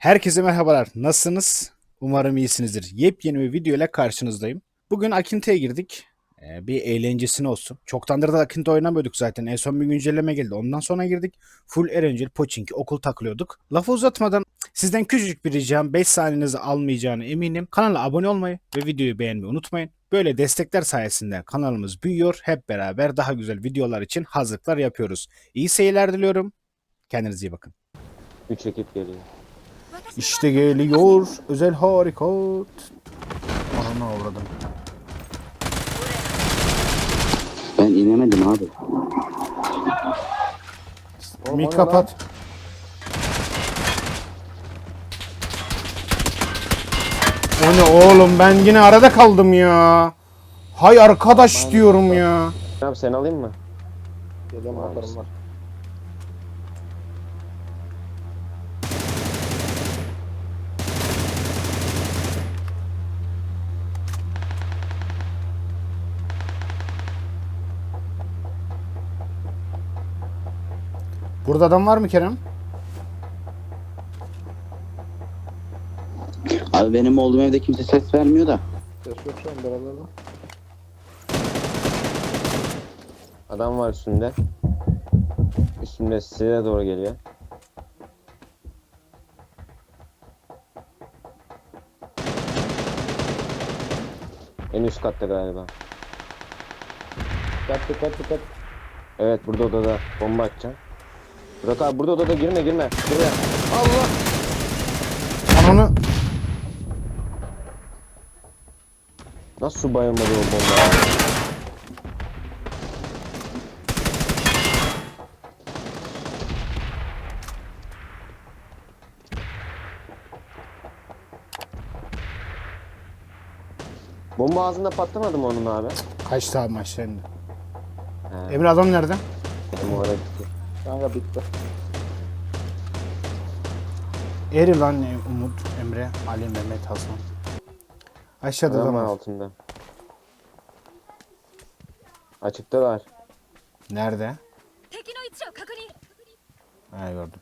Herkese merhabalar. Nasılsınız? Umarım iyisinizdir. Yepyeni bir video ile karşınızdayım. Bugün Akinte'ye girdik. Ee, bir eğlencesine olsun. Çoktandır da Akinte oynamıyorduk zaten. En son bir güncelleme geldi. Ondan sonra girdik. Full Erencil, Pochinki, okul takılıyorduk. Lafı uzatmadan sizden küçücük bir ricam 5 saniyenizi almayacağını eminim. Kanala abone olmayı ve videoyu beğenmeyi unutmayın. Böyle destekler sayesinde kanalımız büyüyor. Hep beraber daha güzel videolar için hazırlıklar yapıyoruz. İyi seyirler diliyorum. Kendinize iyi bakın. 3 ekip geliyor. İşte geliyor özel harekat. Anana uğradım. Ben inemedim abi. Mik kapat. O ne oğlum ben yine arada kaldım ya. Hay arkadaş diyorum ya. Abi sen alayım mı? Geliyorum var. Burada adam var mı Kerem? Abi benim olduğum evde kimse ses vermiyor da. Ses yok şu an beraber mi? Adam var üstünde. Üstünde size doğru geliyor. En üst katta galiba. Dikkat dikkat dikkat. Evet burada odada bomba atacağım. Burak abi burada odada girme girme. Buraya. Allah. Ananı Nasıl su bayılmadı o bomba? Bomba ağzında patlamadı mı onun abi? kaçtı abi indi. He, Emre adam nerede? benim oraya kanka bitti. Eri Umut, Emre, Ali, Mehmet, Hasan. Aşağıda da var. altında. Açıktalar. Nerede? Ha gördüm.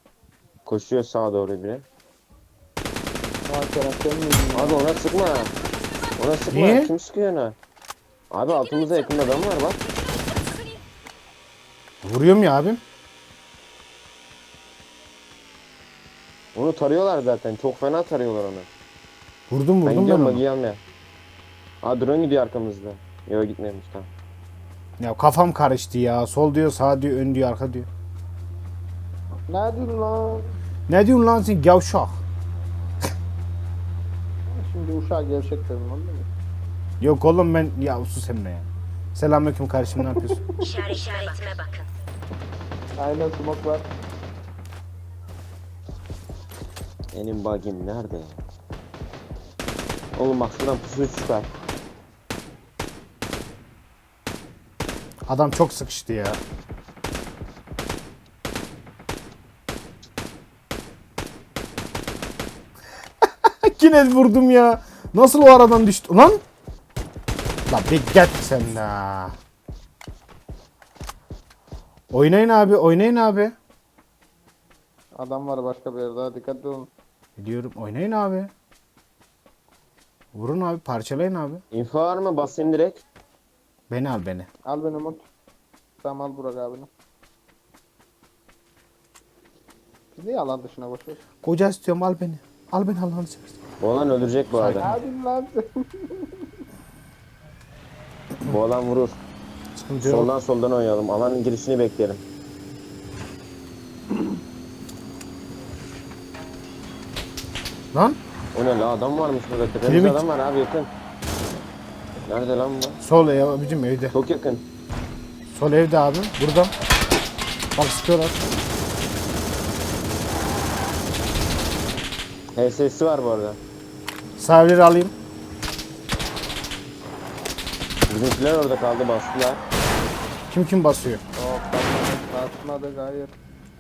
Koşuyor sağa doğru biri. Sağ taraftan mı? Abi ona sıkma. Ona sıkma. Niye? Kim sıkıyor ona? Abi altımızda yakında adam var bak. Vuruyorum ya abim. Tarıyorlar zaten. Çok fena tarıyorlar onu. Vurdum Ben vurdum ben, gidiyorum onu. bagi almaya. Aa drone gidiyor arkamızda. Yok gitmemiş tamam. Ya kafam karıştı ya. Sol diyor, sağ diyor, ön diyor, arka diyor. Ne diyorsun lan? Ne diyorsun lan sen gavşak? Şimdi uşağı gevşek dedim lan değil mi? Yok oğlum ben ya sus Emre ya. Selamünaleyküm kardeşim ne yapıyorsun? İşaret işaretime bakın. Aynen smoke var. Benim bagim nerede ya? Oğlum bak şuradan pusuyu çıkar. Adam çok sıkıştı ya. Yine vurdum ya. Nasıl o aradan düştü? Lan! Lan bir git sen de. Oynayın abi, oynayın abi. Adam var başka bir yerde. Dikkatli olun. Diyorum oynayın abi. Vurun abi, parçalayın abi. Info var mı? Basayım direkt. Beni al beni. Al beni Umut. Tamam al Burak abini. Biz niye alan dışına boşuyoruz? Koca istiyorum al beni. Al beni Allah'ını seversen. Bu alan öldürecek bu arada. Hadi lan. Bu alan vurur. Sıkıntı yok. Soldan soldan oynayalım. Alanın girişini bekleyelim. Lan O ne la adam varmış burada. Tepemizde adam var abi yakın. Nerede lan bu? sol ev abicim evde. Çok yakın. Sol evde abi. Burada. Bak sıkıyorlar. HS'si var bu arada. Sağ evleri alayım. Bizimkiler orada kaldı bastılar. Kim kim basıyor? Hop basmadı gayet.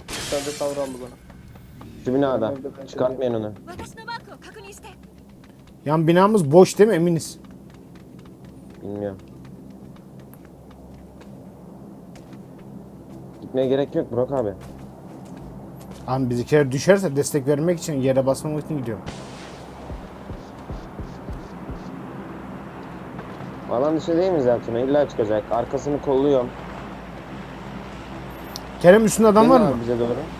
Dışarıda kavraldı bana. Şu binada. Çıkartmayın onu. Yan binamız boş değil mi? Eminiz. Bilmiyorum. Gitmeye gerek yok Burak abi. Abi biz iki düşerse destek vermek için yere basmamak için gidiyorum. Alan dışı değil mi zaten? İlla çıkacak. Arkasını kolluyorum. Kerem üstünde adam Değil var mı? Bize doğru.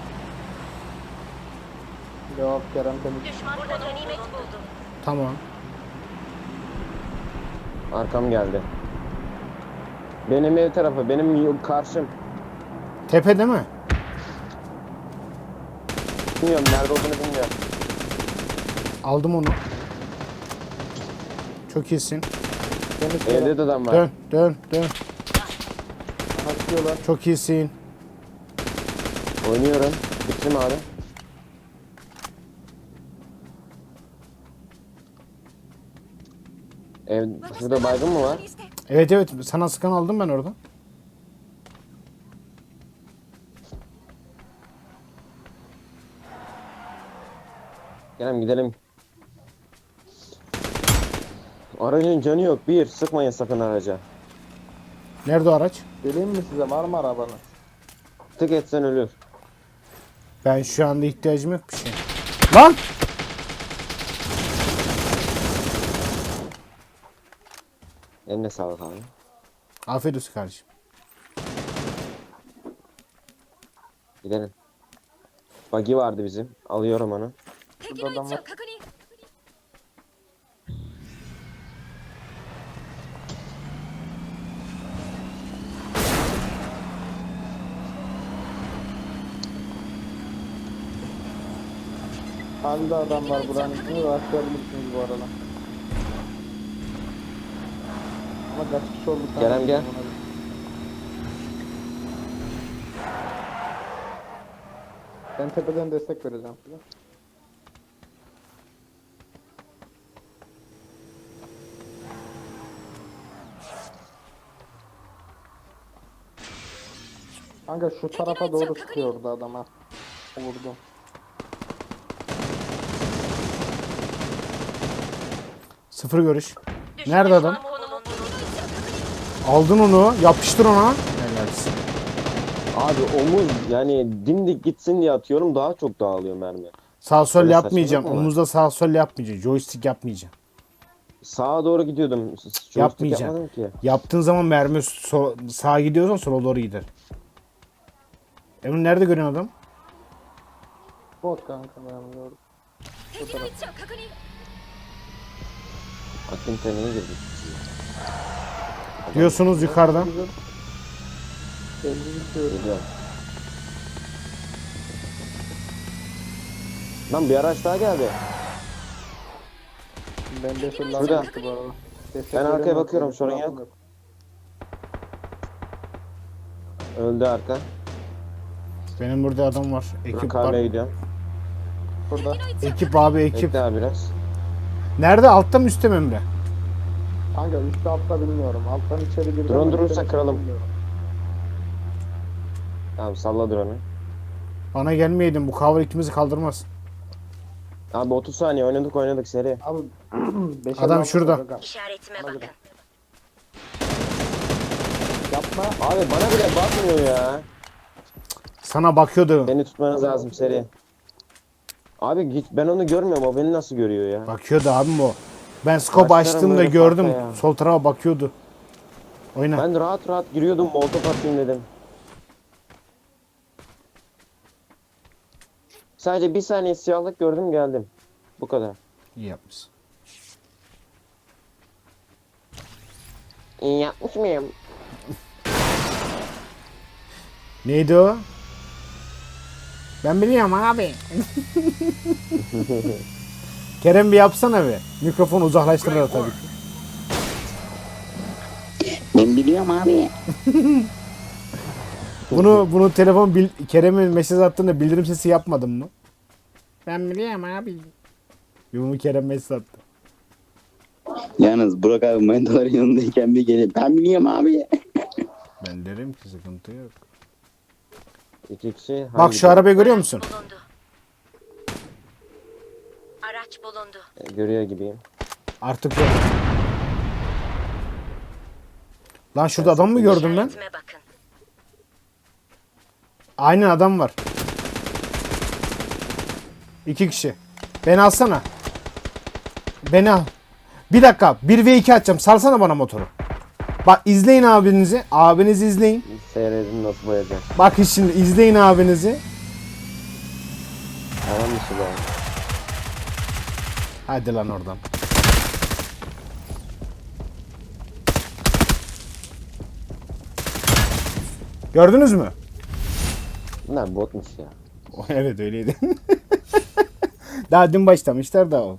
Yok Kerem temiz. Düşman burada ganimet buldum. Tamam. Arkam geldi. Benim ev tarafı, benim y- karşım. Tepe değil mi? Bilmiyorum nerede olduğunu bilmiyorum. Aldım onu. Çok iyisin. Temiz Kerem. Evde de adam var. Dön, dön, dön. Kaçıyorlar. Çok iyisin. Oynuyorum. Bitti mi abi? Ev, şurada baygın mı var? Evet evet sana sıkan aldım ben oradan. Gelin gidelim. Aracın canı yok. Bir, sıkmayın sakın araca. Nerede o araç? Geleyim mi size? Var mı arabanız? Tık etsen ölür. Ben şu anda ihtiyacım yok bir şey. Lan! Eline sağlık abi. Afiyet olsun kardeşim. Gidelim. Bagi vardı bizim. Alıyorum onu. Şurada adam var. Abi adam var buranın içinde. Başlayabilirsiniz bu arada. Kaç kişi olduk? Kerem gel. Ben tepeden destek vereceğim size. Kanka şu tarafa doğru sıkıyordu adama. Vurdum. Sıfır görüş. Nerede adam? Aldın onu. Yapıştır ona. Helalsin. Abi omuz yani dimdik gitsin diye atıyorum daha çok dağılıyor mermi. Sağ sol Öyle yapmayacağım. saçmalık mı var? Omuzda sağ sol yapmayacağım. Joystick yapmayacağım. Sağa doğru gidiyordum. Joystick Yapmayacağım. yapmadım ki. Yaptığın zaman mermi so- sağa gidiyorsan sola doğru gider. Emin nerede görüyorsun adam? Bot kanka ben gördüm. 敵の位置を確認 Akın tenine girdik. Diyorsunuz yukarıdan. Lan bir araç daha geldi. Ben de Şurada. bu Ben arkaya bakıyorum, sorun yok. Öldü arka. Benim burada adam var. Ekip var. Burada. Ekip abi ekip. Bekle abi biraz. Nerede? Altta mı üstte mi Emre? Kanka üstte altta bilmiyorum. Alttan içeri girdim. Drone durursa kıralım. bilmiyorum. Abi salla drone'u. Bana gelmeyeydin. Bu cover ikimizi kaldırmaz. Abi 30 saniye oynadık oynadık seri. Abi Adam şurada. işaretime bakın. Yapma. Abi bana bile bakmıyor ya. Sana bakıyordu. Beni tutmanız lazım seri. Abi git ben onu görmüyorum o beni nasıl görüyor ya. Bakıyordu abim o. Ben scope Başlarım açtığımda böyle gördüm. Sol tarafa bakıyordu. Oyna. Ben rahat rahat giriyordum molotof atayım dedim. Sadece bir saniye siyahlık gördüm geldim. Bu kadar. İyi yapmışsın. İyi yapmış mıyım? Neydi o? Ben biliyorum abi. Kerem bir yapsana bir. Mikrofonu uzaklaştırarak tabii ki. Ben biliyorum abi. Bunu bunu telefon bil, Kerem'e mesaj attığında bildirim sesi yapmadın mı? Ben biliyorum abi. Bunu Kerem mesaj attı. Yalnız Burak abi manitaların yanındayken bir gelip ben biliyorum abi. Ben derim ki sıkıntı yok. İki kişi. Bak hangi- şu arabayı görüyor musun? bulundu. Araç bulundu. E, Görüyor gibiyim. Artık yok. Lan şurada adam mı gördüm ben? İşaretime bakın. Aynen adam var. İki kişi. Beni alsana. Beni al. Bir dakika. 1 ve 2 atacağım. Salsana bana motoru. Bak izleyin abinizi. Abinizi izleyin. Seyredin nasıl boyayacak. Bak şimdi izleyin abinizi. Tamam mı bu? Hadi lan oradan. Gördünüz mü? Bunlar botmuş ya. evet öyleydi. Daha dün başlamışlar da o.